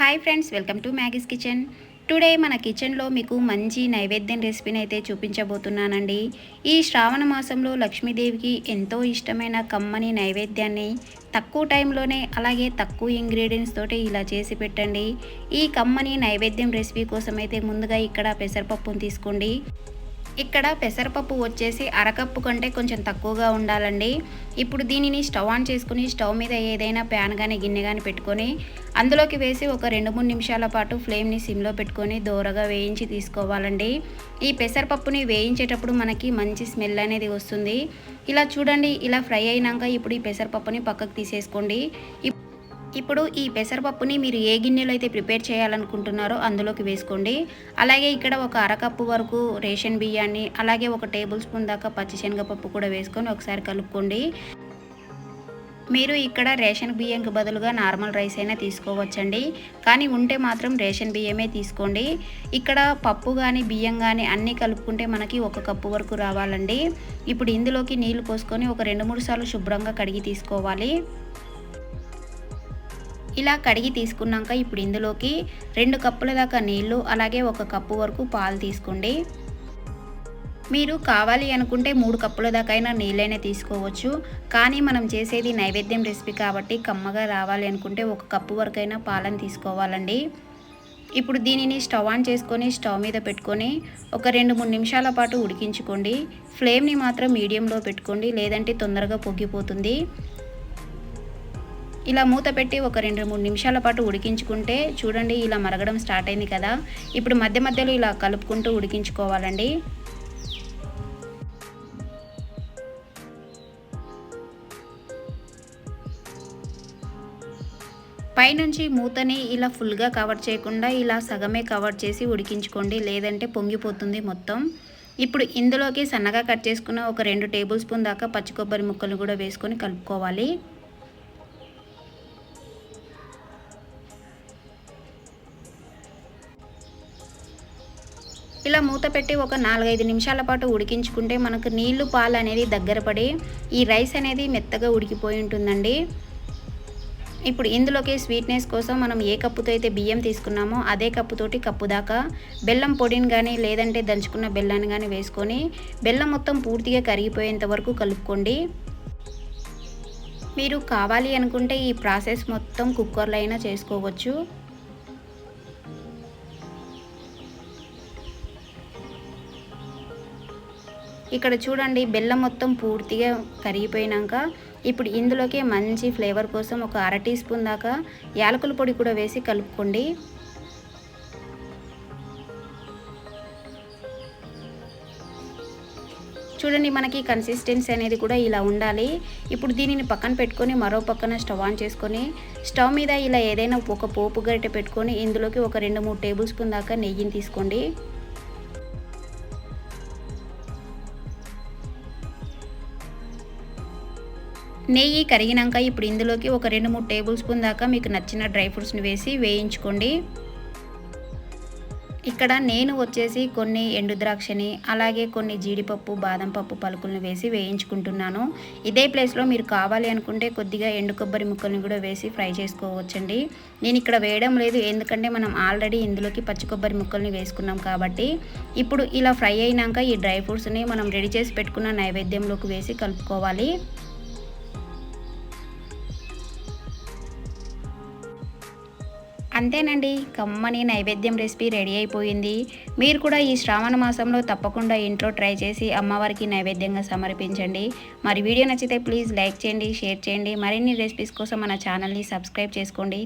Hi friends welcome to Maggie's kitchen today మన కిచెన్లో మీకు మంచి నైవేద్యం రెసిపీని అయితే చూపించబోతున్నానండి. ఈ శ్రావణ మాసంలో లక్ష్మీదేవికి ఎంతో ఇష్టమైన కమ్మని నైవేద్యాన్ని తక్కువ టైంలోనే అలాగే తక్కువ ఇంగ్రీడియంట్స్ తోటి ఇలా చేసి పెట్టండి. ఈ కమ్మని నైవేద్యం రెసిపీ కోసం అయితే ముందుగా ఇక్కడ పెసరపప్పును తీసుకోండి. ఇక్కడ పెసరపప్పు వచ్చేసి అరకప్పు కంటే కొంచెం తక్కువగా ఉండాలండి. ఇప్పుడు దీనిని స్టవ్ ఆన్ చేసుకుని స్టవ్ మీద ఏదైనా ప్యాన్ కానీ గిన్నె కానీ పెట్టుకొని అందులోకి వేసి ఒక రెండు మూడు నిమిషాల పాటు ఫ్లేమ్ని సిమ్లో పెట్టుకొని దోరగా వేయించి తీసుకోవాలండి. ఈ పెసరపప్పుని వేయించేటప్పుడు మనకి మంచి స్మెల్ అనేది వస్తుంది. ఇలా చూడండి ఇలా ఫ్రై అయినాక ఇప్పుడు ఈ పెసరపప్పుని పక్కకు తీసేసుకోండి. ఇప్పుడు ఈ పెసరపప్పుని మీరు ఏ గిన్నెలో అయితే ప్రిపేర్ చేయాలనుకుంటున్నారో అందులోకి వేసుకోండి. అలాగే ఇక్కడ ఒక అరకప్పు వరకు రేషన్ బియ్యాన్ని అలాగే ఒక టేబుల్ స్పూన్ దాకా పచ్చిశనగపప్పు కూడా వేసుకొని ఒకసారి కలుపుకోండి. మీరు ఇక్కడ రేషన్ బియ్యంకి బదులుగా నార్మల్ రైస్ అయినా తీసుకోవచ్చండి. కానీ ఉంటే మాత్రం రేషన్ బియ్యమే తీసుకోండి. ఇక్కడ పప్పు కానీ బియ్యం కానీ అన్నీ కలుపుకుంటే మనకి ఒక కప్పు వరకు రావాలండి. ఇప్పుడు ఇందులోకి నీళ్ళు పోసుకొని ఒక రెండు మూడు సార్లు శుభ్రంగా కడిగి తీసుకోవాలి. ఇలా కడిగి తీసుకున్నాక ఇప్పుడు ఇందులోకి రెండు కప్పుల దాకా నీళ్ళు అలాగే ఒక కప్పు వరకు పాలు తీసుకోండి. మీరు కావాలి అనుకుంటే మూడు కప్పుల దాకా అయినా నీళ్ళైనా తీసుకోవచ్చు. కానీ మనం చేసేది నైవేద్యం రెసిపీ కాబట్టి కమ్మగా రావాలి అనుకుంటే ఒక కప్పు వరకైనా పాలను తీసుకోవాలండి. ఇప్పుడు దీనిని స్టవ్ ఆన్ చేసుకొని స్టవ్ మీద పెట్టుకొని ఒక రెండు మూడు నిమిషాల పాటు ఉడికించుకోండి. ఫ్లేమ్ని మాత్రం మీడియంలో పెట్టుకోండి లేదంటే తొందరగా పొంగిపోతుంది. ఇలా మూత పెట్టి ఒక రెండు మూడు నిమిషాల పాటు ఉడికించుకుంటే చూడండి ఇలా మరగడం స్టార్ట్ అయింది కదా. ఇప్పుడు మధ్య మధ్యలో ఇలా కలుపుకుంటూ ఉడికించుకోవాలండి. పైనుంచి మూతని ఇలా ఫుల్గా కవర్ చేయకుండా ఇలా సగమే కవర్ చేసి ఉడికించుకోండి లేదంటే పొంగిపోతుంది మొత్తం. ఇప్పుడు ఇందులోకి సన్నగా కట్ చేసుకున్న ఒక రెండు టేబుల్ స్పూన్ దాకా పచ్చి కొబ్బరి ముక్కలు కూడా వేసుకొని కలుపుకోవాలి. ఇలా మూత పెట్టి ఒక నాలుగైదు నిమిషాల పాటు ఉడికించుకుంటే మనకు నీళ్ళు పాలు అనేది దగ్గర పడి ఈ రైస్ అనేది మెత్తగా ఉడికిపోయి ఉంటుందండి. ఇప్పుడు ఇందులోకి స్వీట్నెస్ కోసం మనం ఏ కప్పుతో అయితే బియ్యం తీసుకున్నామో అదే కప్పుతోటి కప్పు దాకా బెల్లం పొడిని కానీ లేదంటే దంచుకున్న బెల్లాన్ని కానీ వేసుకొని బెల్లం మొత్తం పూర్తిగా కరిగిపోయేంత వరకు కలుపుకోండి. మీరు కావాలి అనుకుంటే ఈ ప్రాసెస్ మొత్తం కుక్కర్లో అయినా చేసుకోవచ్చు. ఇక్కడ చూడండి బెల్లం మొత్తం పూర్తిగా కరిగిపోయినాక ఇప్పుడు ఇందులోకి మంచి ఫ్లేవర్ కోసం ఒక అర టీ స్పూన్ దాకా యాలకుల పొడి కూడా వేసి కలుపుకోండి. చూడండి మనకి కన్సిస్టెన్సీ అనేది కూడా ఇలా ఉండాలి. ఇప్పుడు దీనిని పక్కన పెట్టుకొని మరో పక్కన స్టవ్ ఆన్ చేసుకొని స్టవ్ మీద ఇలా ఏదైనా ఒక పోపు గరిటె పెట్టుకొని ఇందులోకి ఒక రెండు మూడు టేబుల్ స్పూన్ దాకా నెయ్యిని తీసుకోండి. నెయ్యి కరిగినాక ఇప్పుడు ఇందులోకి ఒక రెండు మూడు టేబుల్ స్పూన్ దాకా మీకు నచ్చిన డ్రై ఫ్రూట్స్ని వేసి వేయించుకోండి. ఇక్కడ నేను వచ్చేసి కొన్ని ఎండు ద్రాక్షని అలాగే కొన్ని జీడిపప్పు బాదం పప్పు పలుకులను వేసి వేయించుకుంటున్నాను. ఇదే ప్లేస్లో మీరు కావాలి అనుకుంటే కొద్దిగా ఎండు కొబ్బరి ముక్కల్ని కూడా వేసి ఫ్రై చేసుకోవచ్చండి. నేను ఇక్కడ వేయడం లేదు ఎందుకంటే మనం ఆల్రెడీ ఇందులోకి పచ్చి కొబ్బరి ముక్కల్ని వేసుకున్నాం కాబట్టి. ఇప్పుడు ఇలా ఫ్రై అయినాక ఈ డ్రై ఫ్రూట్స్ని మనం రెడీ చేసి పెట్టుకున్న నైవేద్యంలోకి వేసి కలుపుకోవాలి. అంతేనండి. కమ్మని నైవేద్యం రెసిపీ రెడీ అయిపోయింది. మీరు కూడా ఈ శ్రావణ మాసంలో తప్పకుండా ఇంట్లో ట్రై చేసి అమ్మవారికి నైవేద్యంగా సమర్పించండి. మరి వీడియో నచ్చితే ప్లీజ్ లైక్ చేయండి షేర్ చేయండి. మరిన్ని రెసిపీస్ కోసం మన ఛానల్ని సబ్స్క్రైబ్ చేసుకోండి.